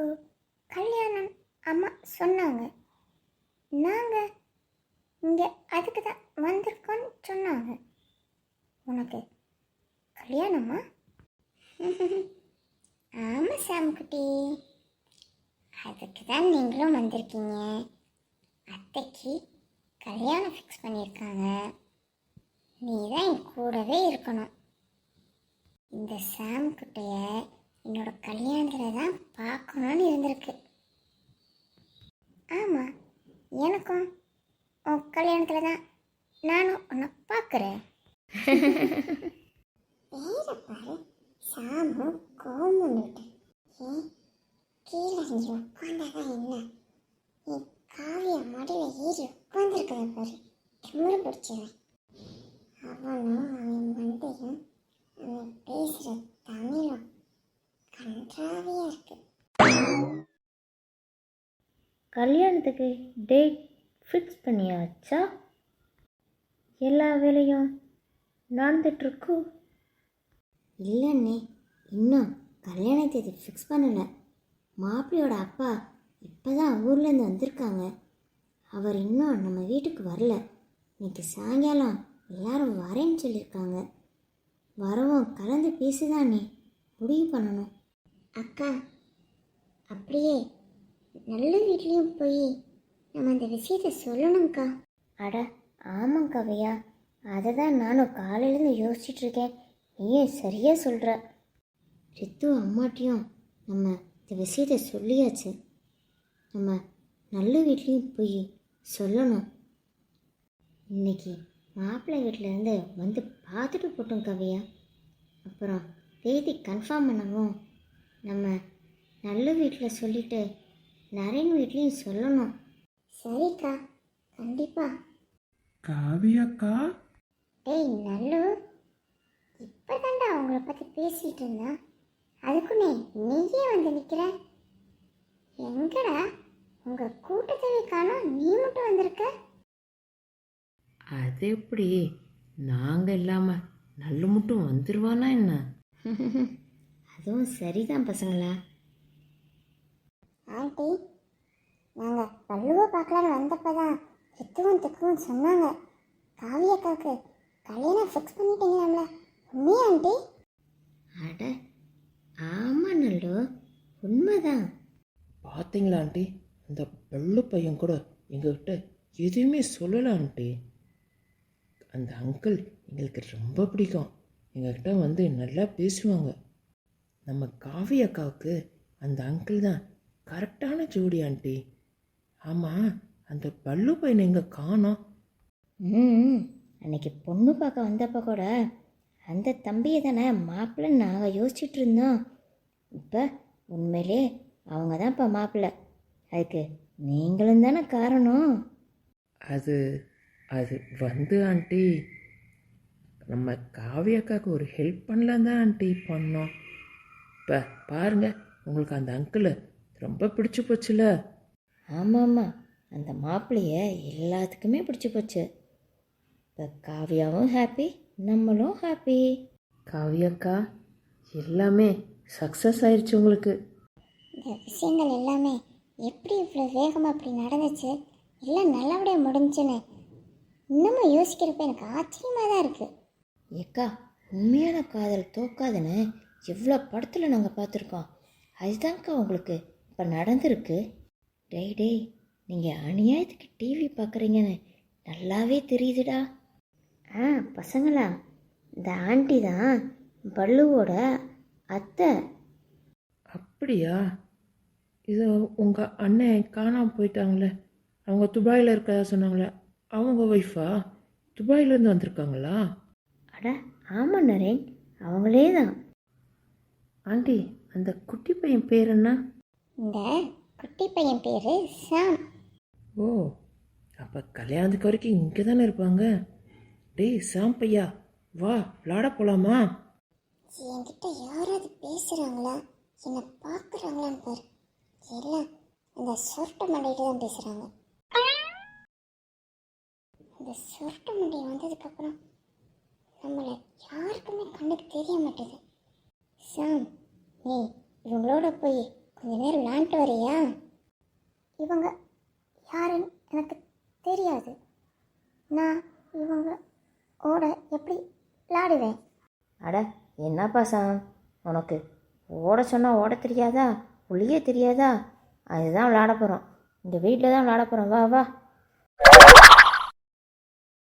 ஓ கல்யாணம் அம்மா சொன்னாங்க. நாங்கள் இங்கே அதுக்கு தான் வந்திருக்கோன்னு சொன்னாங்க. உனக்கு கல்யாணமா? ஆமாம் சாம்குட்டி அதுக்கு தான் நீங்களும் வந்திருக்கீங்க. அத்தைக்கு கல்யாணம் ஃபிக்ஸ் பண்ணியிருக்காங்க. நீ தான் என் கூடவே இருக்கணும். இந்த சாம்குட்டைய என்னோட கல்யாணத்தில் தான் பார்க்கணும்னு இருந்திருக்கு. ஆமாம் எனக்கும் உன் கல்யாணத்தில் தான் நானும் உன்னை பார்க்குறேன். பேரை பாரு சாமு கோமுன்னுட்டு ஏன் கீழே நீ உட்காந்தாதான் என்ன? நீ காவிய மடியில் ஏறி உட்காந்துருக்கத பாரு திமிரு பிடிச்சவன் அவனும் அவன் மண்டையும் அவன் பேசுகிற தமிழும் கன்றாவியாக இருக்கு. கல்யாணத்துக்கு டேட் ஃபிக்ஸ் பண்ணியாச்சா? எல்லா வேலையும் நடந்துட்டுருக்கோ. இல்லைண்ணே இன்னும் கல்யாண தேதி ஃபிக்ஸ் பண்ணலை. மாப்பிள்ளையோட அப்பா இப்போ தான் ஊர்லேருந்து வந்திருக்காங்க. அவர் இன்னும் நம்ம வீட்டுக்கு வரல. இன்னைக்கு சாயங்காலம் எல்லாரும் வரேன்னு சொல்லியிருக்காங்க. வரவும் கலந்து பேசிதானே முடிவு பண்ணணும். அக்கா அப்படியே நல்ல வீட்லேயும் போய் நம்ம அந்த விஷயத்தை சொல்லணும்க்கா. அட ஆமாம் கவையா அதை தான் நானும் காலையிலேருந்து யோசிச்சுட்டு இருக்கேன் நீயும் சரியாக சொல்கிற ரித்து அம்மாட்டையும் நம்ம இந்த விஷயத்தை சொல்லியாச்சு. நம்ம நல்ல வீட்லேயும் போய் சொல்லணும். இன்னைக்கு மாப்பிள்ளை வீட்டிலேருந்து வந்து பார்த்துட்டு போட்டோம் கவியா அப்புறம் தேதி கன்ஃபார்ம் பண்ணவும் நம்ம நல்ல வீட்டில் சொல்லிட்டு நரேன் வீட்லேயும் சொல்லணும். சரிக்கா கண்டிப்பாக காவியாக்கா? டேய் நல்லு. இப்போதான்டா அவங்கள பற்றி பேசிகிட்டு இருந்தா. அதுக்குன்னே நீயே வந்து நிற்கிற எங்கடா? உங்கள் கூட்டத்தவே காணோம். நீ மட்டும் வந்திருக்க? அது எப்படி? நாங்கள் இல்லாமல் நல்ல மட்டும் வந்துருவானா என்ன? அதுவும் சரிதான் பசங்களா? ஆண்டி நாங்கள் பல்லுவை பார்க்கலான்னு வந்தப்போ தான் ரித்துவும் திக்குவும் சொன்னாங்க காவியக்காவுக்கு கல்யாணம் ஃபிக்ஸ் பண்ணிட்டீங்களாம்ல? உண்மையா ஆண்டி? அட ஆமாம் நல்லு உண்மைதான். பார்த்தீங்களா ஆண்டி? அந்த வெள்ளு பையன் கூட எங்ககிட்ட எதுவுமே சொல்லலை ஆண்டி. அந்த அங்கிள் எங்களுக்கு ரொம்ப பிடிக்கும். எங்ககிட்ட வந்து நல்லா பேசுவாங்க. நம்ம காவி அக்காவுக்கு அந்த அங்கிள் தான் கரெக்டான ஜோடி ஆண்டி ஆமாம் அந்த பல்லு பையனை எங்கே காணோம்? ம் அன்னைக்கு பொண்ணு பார்க்க வந்தப்போ கூட அந்த தம்பியை தானே மாப்பிள்ளைன்னு நாங்கள் யோசிச்சுட்டு இருந்தோம். இப்போ உண்மையிலே அவங்க தான் இப்போ மாப்பிள்ளை. அதுக்கு நீங்களும் தானே காரணம். அது அது வந்து ஆண்டி நம்ம காவி அக்காவுக்கு ஒரு ஹெல்ப் பண்ணலாம் தான் ஆண்டி பண்ணோம். இப்போ பாருங்க உங்களுக்கு அந்த அங்கிளை ரொம்ப பிடிச்சி போச்சுல. ஆமாம் ஆமாம் அந்த மாப்பிள்ளைய எல்லாத்துக்குமே பிடிச்சி போச்சு. இப்போ காவியாவும் ஹாப்பி நம்மளும் ஹாப்பி காவி அக்கா எல்லாமே சக்ஸஸ் ஆயிடுச்சு உங்களுக்கு. இந்த விஷயங்கள் எல்லாமே எப்படி இவ்வளோ வேகமாக அப்படி நடந்துச்சு? எல்லாம் நல்லபடியாக முடிஞ்சுன்னு இன்னமும் யோசிக்கிறப்ப எனக்கு ஆச்சரியமாக தான் இருக்குது ஏக்கா உண்மையான காதல் தோக்காதுன்னு எவ்வளோ படத்தில் நாங்கள் பார்த்துருக்கோம். அதுதான்க்கா உங்களுக்கு இப்போ நடந்திருக்கு. டேய் டேய் நீங்கள் அநியாயத்துக்கு டிவி பார்க்குறீங்கன்னு நல்லாவே தெரியுதுடா. ஆ பசங்களா இந்த ஆண்டி தான் பல்லுவோட அத்தை. அப்படியா? இது உங்கள் அண்ணன் காணாமல் போயிட்டாங்களே. அவங்க துபாயில் இருக்கதா சொன்னாங்களே. அவங்க ஒய்ஃபா துபாயிலேருந்து வந்திருக்காங்களா? அட ஆமாம் நரேன். அவங்களே தான். ஆண்டி அந்த குட்டி பையன் பேர் என்ன? இந்த குட்டி பையன் பேர் சாம். ஓ அப்போ கல்யாணத்துக்கு வரைக்கும் இங்கே தானே இருப்பாங்க? டேய் சாம் பையா வா விளாட போலாமா? என்கிட்ட யாராவது பேசுகிறாங்களா என்னை பார்க்குறாங்களான்னு பாரு. எல்லாம் இந்த சுருட்டு மண்டையிட்டு தான் பேசுகிறாங்க இந்த சுருட்டு மண்டை வந்ததுக்கப்புறம் நம்மளை யாருக்குமே கண்ணுக்கு தெரிய மாட்டேது சாம் நீ இவங்களோட போய் கொஞ்ச நேரம் விளாண்டு வரியா? இவங்க யாருன்னு எனக்கு தெரியாது. நான் இவங்க ஓட எப்படி விளாடுவேன் அட என்னப்பா சாம் உனக்கு ஓட சொன்னால் ஓட தெரியாதா? புளிய தெரியாதா? அதுதான் விளாட போகிறோம் இந்த வீட்டில் தான் விளாட போகிறோம் வா வா.